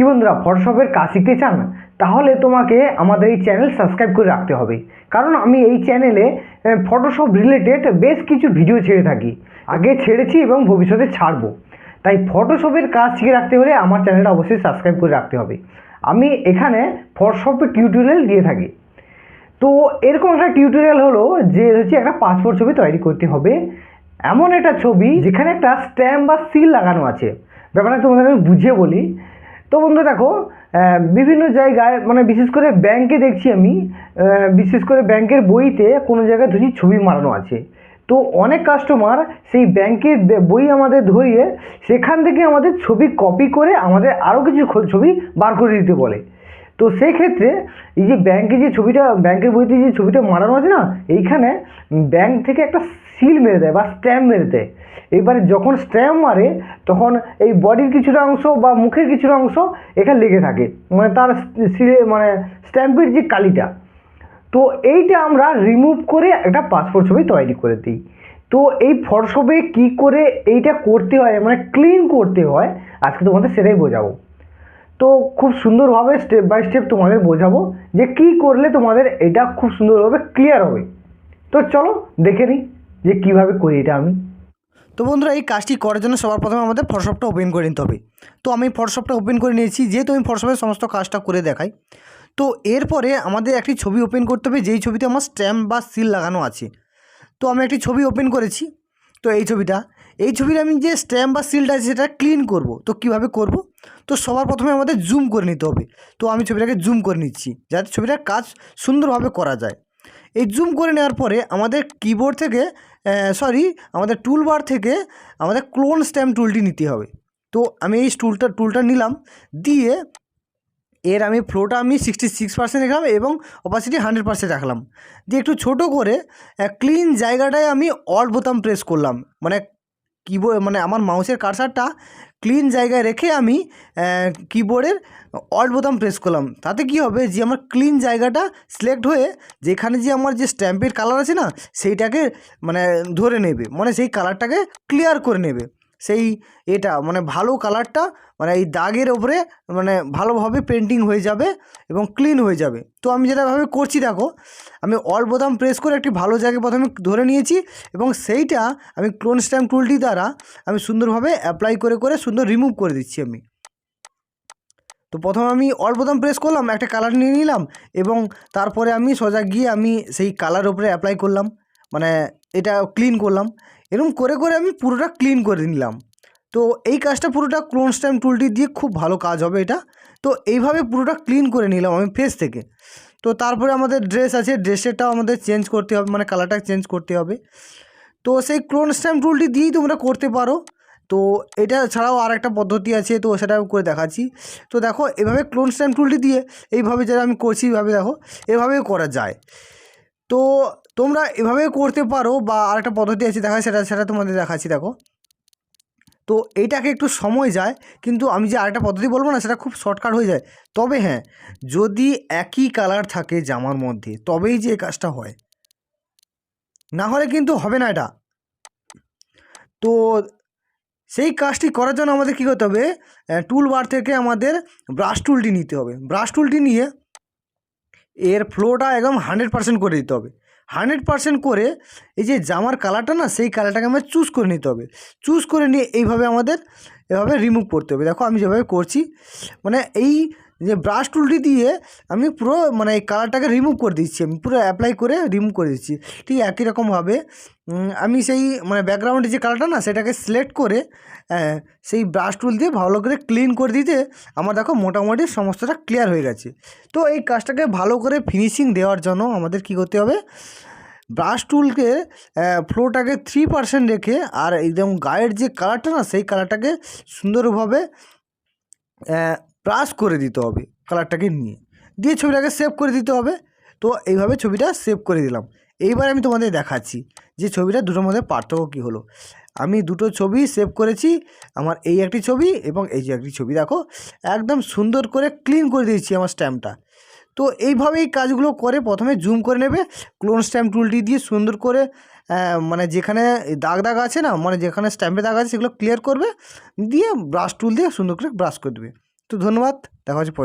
কি বন্ধুরা ফটোশপের কাজ শিখতে চান? তাহলে তোমাকে আমাদের এই চ্যানেল সাবস্ক্রাইব করে রাখতে হবে। কারণ আমি এই চ্যানেলে ফটোশপ রিলেটেড বেশ কিছু ভিডিও ছেড়ে থাকি। আগে ছেড়েছি এবং ভবিষ্যতে ছাড়বো। তাই ফটোশপের কাজ শিখে রাখতে হলে আমার চ্যানেলটা অবশ্যই সাবস্ক্রাইব করে রাখতে হবে। আমি এখানে ফটোশপের টিউটোরিয়াল দিয়ে থাকি। তো এরকম একটা টিউটোরিয়াল হলো যে হচ্ছে একটা পাসপোর্ট ছবি তৈরি করতে হবে। এমন একটা ছবি যেখানে একটা স্ট্যাম্প বা সিল লাগানো আছে। ব্যাপারটা তোমাদের আমি বুঝিয়ে বলি। তো বন্ধু দেখো বিভিন্ন জায়গায় মানে বিশেষ করে ব্যাংকে দেখছি আমি বিশেষ করে ব্যাংকের বইতে কোনো জায়গায় ধরি ছবি মারানো আছে। তো অনেক কাস্টমার সেই ব্যাংকের বই আমাদের ধরিয়ে সেখান থেকে আমাদের ছবি কপি করে আমাদের আরও কিছু ছবি বার করে দিতে বলে। তো সেই ক্ষেত্রে এই যে ব্যাংকে যে ছবিটা ব্যাংকের বইতে যে ছবিটা মারানো আছে না, এইখানে ব্যাংক থেকে একটা সিল মেরে দেয় বা স্ট্যাম্প মেরে দেয়। এবারে যখন স্ট্যাম্প মারে, তখন এই বডির কিছুটা অংশ বা মুখের কিছুটা অংশ এখানে লেগে থাকে। মানে তার সিলে মানে স্ট্যাম্পের যে কালিটা। তো এইটা আমরা রিমুভ করে একটা পাসপোর্ট ছবি তৈরি করে দিই। তো এই ফটোশপে কি করে এইটা করতে হয় মানে ক্লিন করতে হয়, আজকে তোমাদের সেটাই বোঝাবো। তো খুব সুন্দরভাবে স্টেপ বাই স্টেপ তোমাদের বোঝাবো যে কি করলে তোমাদের এটা খুব সুন্দরভাবে ক্লিয়ার হবে। তো চলো দেখে নিই যে কীভাবে করি এটা আমি। তো বন্ধুরা, এই কাজটি করার জন্য সবার প্রথমে আমাদের ফটোশপটা ওপেন করে নিতে হবে। তো আমি ফটোশপটা ওপেন করে নিয়েছি, যেহেতু আমি ফটোশপের সমস্ত কাজটা করে দেখাই। তো এরপরে আমাদের একটি ছবি ওপেন করতে হবে, যেই ছবিতে আমার স্ট্যাম্প বা সিল লাগানো আছে। তো আমি একটি ছবি ওপেন করেছি, তো এই ছবিটা। এই ছবির আমি যে স্ট্যাম্প বা সিলটা আছে, সেটা ক্লিন করব। তো কীভাবে করব? তো সবার প্রথমে আমাদের জুম করে নিতে হবে। তো আমি ছবিটাকে জুম করে নিচ্ছি, যাতে ছবিটার কাজ সুন্দরভাবে করা যায়। এই জুম করে নেওয়ার পরে আমাদের কিবোর্ড থেকে সরি আমাদের টুল বার থেকে আমাদের ক্লোন স্ট্যাম্প টুলটি নিতে হবে। তো আমি এই টুলটা টুলটা নিলাম, দিয়ে এর আমি ফ্লোটা আমি সিক্সটি সিক্স পার্সেন্ট রাখলাম এবং অপাসিটি হান্ড্রেড পার্সেন্ট রাখলাম। দিয়ে একটু ছোটো করে ক্লিন জায়গাটায় আমি অল বোতাম প্রেস করলাম। মানে কিবোর্ড মানে আমার মাউসের কার্সারটা ক্লিন জায়গায় রেখে আমি কিবোর্ডের অল্ট বোতাম প্রেস করলাম। তাতে কি হবে? যে আমার ক্লিন জায়গাটা সিলেক্ট হয়ে যেখানে যে আমার যে স্ট্যাম্পের কালার আছে না, সেইটাকে মানে ধরে নেবে। মানে সেই কালারটাকে ক্লিয়ার করে নেবে। সেই এটা মানে ভালো কালারটা মানে এই দাগের ওপরে মানে ভালোভাবে পেন্টিং হয়ে যাবে এবং ক্লিন হয়ে যাবে। তো আমি যেটাভাবে করছি দেখো, আমি অল বোতাম প্রেস করে একটি ভালো জায়গায় প্রথমে ধরে নিয়েছি এবং সেইটা আমি ক্লোন স্ট্যাম্প টুলটি দ্বারা আমি সুন্দরভাবে অ্যাপ্লাই করে করে সুন্দর রিমুভ করে দিচ্ছি আমি। তো প্রথমে আমি অল বোতাম প্রেস করলাম, একটা কালার নিয়ে নিলাম এবং তারপরে আমি সোজা গিয়ে আমি সেই কালার ওপরে অ্যাপ্লাই করলাম। মানে এটা ক্লিন করলাম। এরকম করে করে আমি পুরোটা ক্লিন করে নিলাম। তো এই কাজটা পুরোটা ক্লোন স্ট্যাম্প টুলটি দিয়ে খুব ভালো কাজ হবে এটা। তো এইভাবে পুরোটা ক্লিন করে নিলাম আমি ফেস থেকে। তো তারপরে আমাদের ড্রেস আছে ড্রেসেরটাও আমাদের চেঞ্জ করতে হবে মানে কালারটা চেঞ্জ করতে হবে। তো সেই ক্লোন স্ট্যাম্প টুলটি দিয়েই তোমরা করতে পারো। তো এটা ছাড়াও আর একটা পদ্ধতি আছে, তো সেটা করে দেখাচ্ছি। তো দেখো, এভাবে ক্লোন স্ট্যাম্প টুলটি দিয়ে এইভাবে যারা আমি করছি, এইভাবে দেখো, এভাবেও করা যায়। তো তোমরা এভাবে করতে পারো বা আরেকটা পদ্ধতি আছে দেখা সেটা সেটা তোমাদের দেখাচ্ছি, দেখো। তো এইটাকে একটু সময় যায়, কিন্তু আমি যে আরেকটা পদ্ধতি বলব না, সেটা খুব শর্টকাট হয়ে যায়। তবে হ্যাঁ যদি একই কালার থাকে জামার মধ্যে, তবেই যে কাজটা হয়। না হলে কিন্তু হবে না এটা। তো সেই কাজটি করার জন্য আমাদের কী করতে হবে? টুল বার থেকে আমাদের ব্রাশ টুলটি নিতে হবে। ব্রাশ টুলটি নিয়ে এর ফ্লোটা একদম হান্ড্রেড পার্সেন্ট করে দিতে হবে। হান্ড্রেড পারসেন্ট করে এই যে জামার কালারটা না, সেই কালারটাকে আমাদের চুজ করে নিতে হবে। চুজ করে নিয়ে এইভাবে আমাদের এভাবে রিমুভ করতে হবে। দেখো আমি যেভাবে করছি মানে এই যে ব্রাশ টুলটি দিয়ে আমি পুরো মানে এই কালারটাকে রিমুভ করে দিচ্ছি আমি পুরো অ্যাপ্লাই করে রিমুভ করে দিচ্ছি। ঠিক একই রকমভাবে আমি সেই মানে ব্যাকগ্রাউন্ডে যে কালারটা না সেটাকে সিলেক্ট করে আহ, সেই ব্রাশ টুল দিয়ে ভালো করে ক্লিন করে দিতে আমার দেখো মোটামুটি সমস্তটা ক্লিয়ার হয়ে গেছে। তো এই কাজটাকে ভালো করে ফিনিশিং দেওয়ার জন্য আমাদের কি করতে হবে? ব্রাশ টুলকে ফ্লোটাকে থ্রি পার্সেন্ট রেখে আর একদম গায়ের যে কালারটা না সেই কালারটাকে সুন্দরভাবে ব্রাশ করে দিতে হবে কালারটাকে নিয়ে। দিয়ে ছবিটাকে সেভ করে দিতে হবে। তো এইভাবে ছবিটা সেভ করে দিলাম। এইবার আমি তোমাদের দেখাচ্ছি যে ছবিটা দুটোর মধ্যে পার্থক্য কী হলো। আমি দুটো ছবি সেভ করেছি, আমার এই একটি ছবি এবং এই যে একটি ছবি দেখো, একদম সুন্দর করে ক্লিন করে দিয়েছি আমার স্ট্যাম্পটা তো এইভাবেই কাজগুলো করে প্রথমে জুম করে নেবে ক্লোন স্ট্যাম্প টুলটি দিয়ে সুন্দর করে মানে যেখানে দাগ দাগ আছে না মানে যেখানে স্ট্যাম্পে দাগ আছে সেগুলো ক্লিয়ার করবে, দিয়ে ব্রাশ টুল দিয়ে সুন্দর করে ব্রাশ করে দেবে। তো ধন্যবাদ দেখা হচ্ছে পরে।